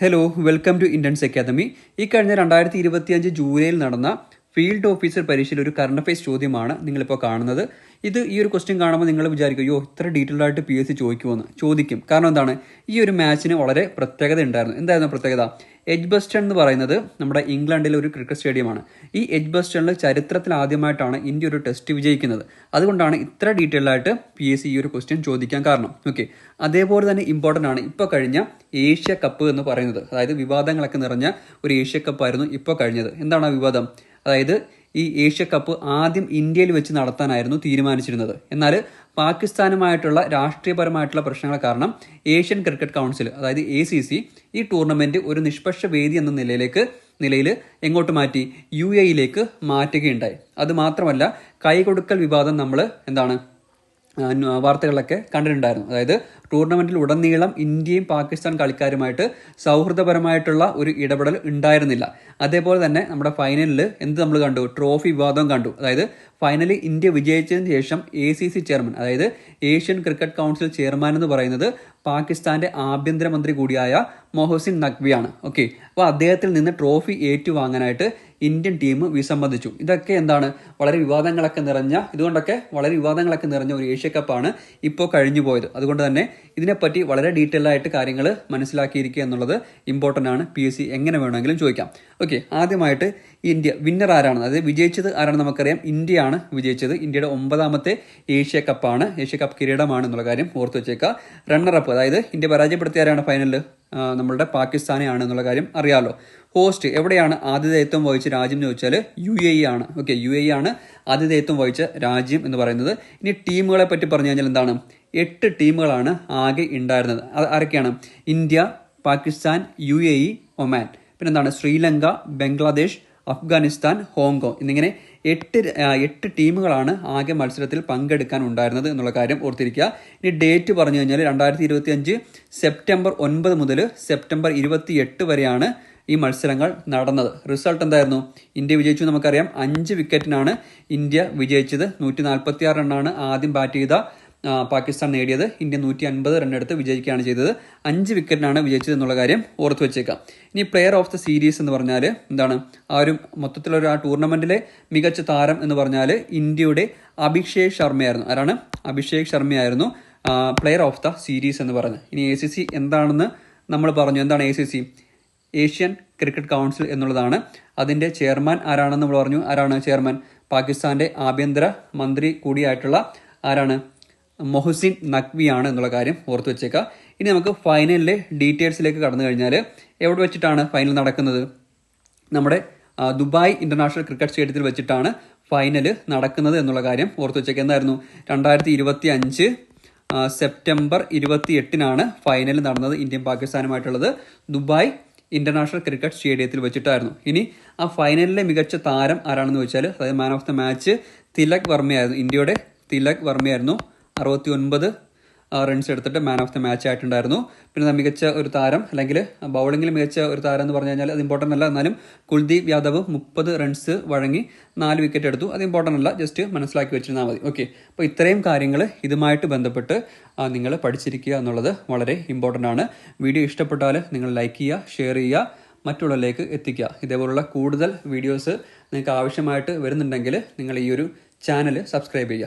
Hello welcome to Indians academy ഈ കഴിഞ്ഞ രണ്ടായിരത്തി ഇരുപത്തിയഞ്ച് ജൂലൈയിൽ നടന്ന ഫീൽഡ് ഓഫീസർ പരീക്ഷയിൽ ഒരു കറണ്ട് അഫയേഴ്സ് ചോദ്യമാണ് നിങ്ങളിപ്പോൾ കാണുന്നത്. ഇത് ഈ ഒരു ക്വസ്റ്റ്യൻ കാണുമ്പോൾ നിങ്ങൾ വിചാരിക്കും അയ്യോ ഇത്ര ഡീറ്റെയിൽഡ് ആയിട്ട് പി എസ് സി ചോദിക്കുമെന്ന് ചോദിക്കും. കാരണം എന്താണ്? ഈ ഒരു മാച്ചിന് വളരെ പ്രത്യേകത ഉണ്ടായിരുന്നു. എന്തായിരുന്നു പ്രത്യേകത? എഡ്ബസ്റ്റൺ എന്ന് പറയുന്നത് നമ്മുടെ ഇംഗ്ലണ്ടിലെ ഒരു ക്രിക്കറ്റ് സ്റ്റേഡിയമാണ് ഈ എഡ്ബസ്റ്റണിൽ ചരിത്രത്തിൽ ആദ്യമായിട്ടാണ് ഇന്ത്യ ഒരു ടെസ്റ്റ് വിജയിക്കുന്നത്. അതുകൊണ്ടാണ് ഇത്ര ഡീറ്റെയിൽഡ് ആയിട്ട് പി എസ് സി ഈ ഒരു ക്വസ്റ്റ്യൻ ചോദിക്കാൻ കാരണം. ഓക്കെ അതേപോലെ തന്നെ ഇമ്പോർട്ടന്റ് ആണ് ഇപ്പോൾ കഴിഞ്ഞ ഏഷ്യ കപ്പ് എന്ന് പറയുന്നത്. അതായത് വിവാദങ്ങളൊക്കെ നിറഞ്ഞ ഒരു ഏഷ്യ കപ്പ് ആയിരുന്നു ഇപ്പോൾ കഴിഞ്ഞത്. എന്താണ് ആ വിവാദം? അതായത് ഈ ഏഷ്യ കപ്പ് ആദ്യം ഇന്ത്യയിൽ വെച്ച് നടത്താനായിരുന്നു തീരുമാനിച്ചിരുന്നത്. എന്നാൽ പാകിസ്ഥാനുമായിട്ടുള്ള രാഷ്ട്രീയപരമായിട്ടുള്ള പ്രശ്നങ്ങൾ കാരണം ഏഷ്യൻ ക്രിക്കറ്റ് കൗൺസിൽ അതായത് എ സി സി ഈ ടൂർണമെന്റ് ഒരു നിഷ്പക്ഷ വേദി എന്ന നിലയിലേക്ക് നിലയിൽ എങ്ങോട്ട് മാറ്റി? യു എയിലേക്ക് മാറ്റുകയുണ്ടായി. അത് മാത്രമല്ല കൈകൊടുക്കൽ വിവാദം നമ്മൾ എന്താണ് വാർത്തകളിലൊക്കെ കണ്ടിട്ടുണ്ടായിരുന്നു. അതായത് ടൂർണമെന്റിൽ ഉടനീളം ഇന്ത്യയും പാകിസ്ഥാൻ കളിക്കാരുമായിട്ട് സൗഹൃദപരമായിട്ടുള്ള ഒരു ഇടപെടൽ ഉണ്ടായിരുന്നില്ല. അതേപോലെ തന്നെ നമ്മുടെ ഫൈനലിൽ എന്ത് നമ്മൾ കണ്ടു? ട്രോഫി വിവാദം കണ്ടു. അതായത് ഫൈനലി ഇന്ത്യ വിജയിച്ചതിന് ശേഷം എ സി സി ചെയർമാൻ അതായത് ഏഷ്യൻ ക്രിക്കറ്റ് കൗൺസിൽ ചെയർമാൻ എന്ന് പറയുന്നത് പാകിസ്ഥാന്റെ ആഭ്യന്തരമന്ത്രി കൂടിയായ മൊഹസിൻ നഖ്വിയാണ്. ഓക്കെ അപ്പോൾ അദ്ദേഹത്തിൽ നിന്ന് ട്രോഫി ഏറ്റുവാങ്ങാനായിട്ട് ഇന്ത്യൻ ടീം വിസമ്മതിച്ചു. ഇതൊക്കെ എന്താണ്? വളരെ വിവാദങ്ങളൊക്കെ നിറഞ്ഞ ഇതുകൊണ്ടൊക്കെ വളരെ വിവാദങ്ങളൊക്കെ നിറഞ്ഞ ഒരു ഏഷ്യ കപ്പാണ് ഇപ്പോൾ കഴിഞ്ഞു പോയത്. അതുകൊണ്ട് തന്നെ ഇതിനെപ്പറ്റി വളരെ ഡീറ്റെയിൽ ആയിട്ട് കാര്യങ്ങൾ മനസ്സിലാക്കിയിരിക്കുക എന്നുള്ളത് ഇമ്പോർട്ടന്റ് ആണ്. പി എസ് സി എങ്ങനെ വേണമെങ്കിലും ചോദിക്കാം. ഓക്കെ ആദ്യമായിട്ട് ഇന്ത്യ വിന്നർ ആരാണ്? അതായത് വിജയിച്ചത് ആരാണ് നമുക്കറിയാം. ഇന്ത്യയാണ് വിജയിച്ചത്. ഇന്ത്യയുടെ ഒമ്പതാമത്തെ ഏഷ്യ കപ്പാണ്. ഏഷ്യ കപ്പ് കിരീടമാണ് എന്നുള്ള കാര്യം ഓർത്ത് വെച്ചേക്കുക. റണ്ണറപ്പ് അതായത് ഇന്ത്യ പരാജയപ്പെടുത്തിയ ആരാണ് ഫൈനലിൽ നമ്മളുടെ പാകിസ്ഥാനെയാണ് എന്നുള്ള കാര്യം അറിയാമല്ലോ ഹോസ്റ്റ് എവിടെയാണ് ആതിഥേയത്വം വഹിച്ച രാജ്യം എന്ന് ചോദിച്ചാൽ യു എ ഇ ആണ്. ഓക്കെ യു എ ഇ ആണ് ആതിഥേയത്വം വഹിച്ച രാജ്യം എന്ന് പറയുന്നത്. ഇനി ടീമുകളെ പറ്റി പറഞ്ഞു കഴിഞ്ഞാൽ എന്താണ്? എട്ട് ടീമുകളാണ് ആകെ ഉണ്ടായിരുന്നത്. അത് ആരൊക്കെയാണ്? India Pakistan U A E Oman. പിന്നെ എന്താണ് ശ്രീലങ്ക ബംഗ്ലാദേശ് അഫ്ഗാനിസ്ഥാൻ ഹോങ്കോങ് എന്നിങ്ങനെ എട്ട് എട്ട് ടീമുകളാണ് ആകെ മത്സരത്തിൽ പങ്കെടുക്കാൻ ഉണ്ടായിരുന്നത് എന്നുള്ള കാര്യം ഓർത്തിരിക്കുക. ഇനി ഡേറ്റ് പറഞ്ഞു കഴിഞ്ഞാൽ രണ്ടായിരത്തി ഇരുപത്തി അഞ്ച് സെപ്റ്റംബർ ഒൻപത് മുതൽ സെപ്റ്റംബർ ഇരുപത്തി എട്ട് വരെയാണ് ഈ മത്സരങ്ങൾ നടന്നത്. റിസൾട്ട് എന്തായിരുന്നു? ഇന്ത്യ വിജയിച്ചു നമുക്കറിയാം. അഞ്ച് വിക്കറ്റിനാണ് ഇന്ത്യ വിജയിച്ചത്. നൂറ്റി നാൽപ്പത്തി ആറ് റണ്ണാണ് ആദ്യം ബാറ്റ് ചെയ്ത പാകിസ്ഥാൻ നേടിയത് ഇന്ത്യ നൂറ്റി അൻപത് റണ്ണെടുത്ത് വിജയിക്കുകയാണ് ചെയ്തത്. അഞ്ച് വിക്കറ്റിനാണ് വിജയിച്ചത് എന്നുള്ള കാര്യം ഓർത്ത് വെച്ചേക്കാം. ഇനി പ്ലെയർ ഓഫ് ദ സീരീസ് എന്ന് പറഞ്ഞാൽ എന്താണ്? ആ ഒരു മൊത്തത്തിലൊരു ആ ടൂർണമെന്റിലെ മികച്ച താരം എന്ന് പറഞ്ഞാൽ ഇന്ത്യയുടെ അഭിഷേക് ശർമ്മയായിരുന്നു. ആരാണ്? അഭിഷേക് ശർമ്മയായിരുന്നു പ്ലെയർ ഓഫ് ദ സീരീസ് എന്ന് പറഞ്ഞത്. ഇനി എ സി സി എന്താണെന്ന് നമ്മൾ പറഞ്ഞു. എന്താണ് A C C Asian cricket council എന്നുള്ളതാണ്. അതിന്റെ ചെയർമാൻ ആരാണെന്ന് നമ്മൾ പറഞ്ഞു. ആരാണ് ചെയർമാൻ പാകിസ്ഥാന്റെ ആഭ്യന്തര മന്ത്രി കൂടിയായിട്ടുള്ള ആരാണ്? മൊഹസിൻ ആണ് എന്നുള്ള കാര്യം ഓർത്ത് വെച്ചേക്കുക ഇനി നമുക്ക് ഫൈനലിലെ ഡീറ്റെയിൽസിലേക്ക് കടന്നു കഴിഞ്ഞാൽ എവിടെ വെച്ചിട്ടാണ് ഫൈനൽ നടക്കുന്നത്? നമ്മുടെ ദുബായ് ഇന്റർനാഷണൽ ക്രിക്കറ്റ് സ്റ്റേഡിയത്തിൽ വെച്ചിട്ടാണ് ഫൈനൽ നടക്കുന്നത് എന്നുള്ള കാര്യം ഓർത്ത് വെച്ചേക്കുക എന്തായിരുന്നു? രണ്ടായിരത്തി ഇരുപത്തി അഞ്ച് സെപ്റ്റംബർ ഇരുപത്തി എട്ടിനാണ് ഫൈനൽ നടന്നത് ഇന്ത്യയും പാകിസ്ഥാനുമായിട്ടുള്ളത്. ദുബായ് ഇന്റർനാഷണൽ ക്രിക്കറ്റ് സ്റ്റേഡിയത്തിൽ വെച്ചിട്ടായിരുന്നു. ഇനി ആ ഫൈനലിലെ മികച്ച താരം ആരാണെന്ന് വെച്ചാൽ അതായത് man of the match Tilak വർമ്മയായിരുന്നു. ഇന്ത്യയുടെ തിലക് വർമ്മയായിരുന്നു. അറുപത്തി ഒൻപത് റൺസ് എടുത്തിട്ട് മാൻ ഓഫ് ദി മാച്ച് ആയിട്ടുണ്ടായിരുന്നു. പിന്നെ മികച്ച ഒരു താരം അല്ലെങ്കിൽ ബൗളിങ്ങിൽ മികച്ച ഒരു താരം എന്ന് പറഞ്ഞു കഴിഞ്ഞാൽ അത് ഇമ്പോർട്ടന്റ് അല്ല. എന്നാലും കുൽദീപ് യാദവ് മുപ്പത് റൺസ് വഴങ്ങി നാല് വിക്കറ്റ് എടുത്തു. അത് ഇമ്പോർട്ടന്റ് അല്ല ജസ്റ്റ് മനസ്സിലാക്കി വെച്ചിരുന്നാൽ മതി. ഓക്കെ അപ്പോൾ ഇത്രയും കാര്യങ്ങൾ ഇതുമായിട്ട് ബന്ധപ്പെട്ട് നിങ്ങൾ പഠിച്ചിരിക്കുക എന്നുള്ളത് വളരെ ഇമ്പോർട്ടന്റ് ആണ്. വീഡിയോ ഇഷ്ടപ്പെട്ടാൽ നിങ്ങൾ ലൈക്ക് ചെയ്യുക ഷെയർ ചെയ്യുക മറ്റുള്ളവരിലേക്ക് എത്തിക്കുക. ഇതേപോലുള്ള കൂടുതൽ വീഡിയോസ് നിങ്ങൾക്ക് ആവശ്യമായിട്ട് വരുന്നുണ്ടെങ്കിൽ നിങ്ങൾ ഈ ഒരു ചാനൽ സബ്സ്ക്രൈബ് ചെയ്യുക.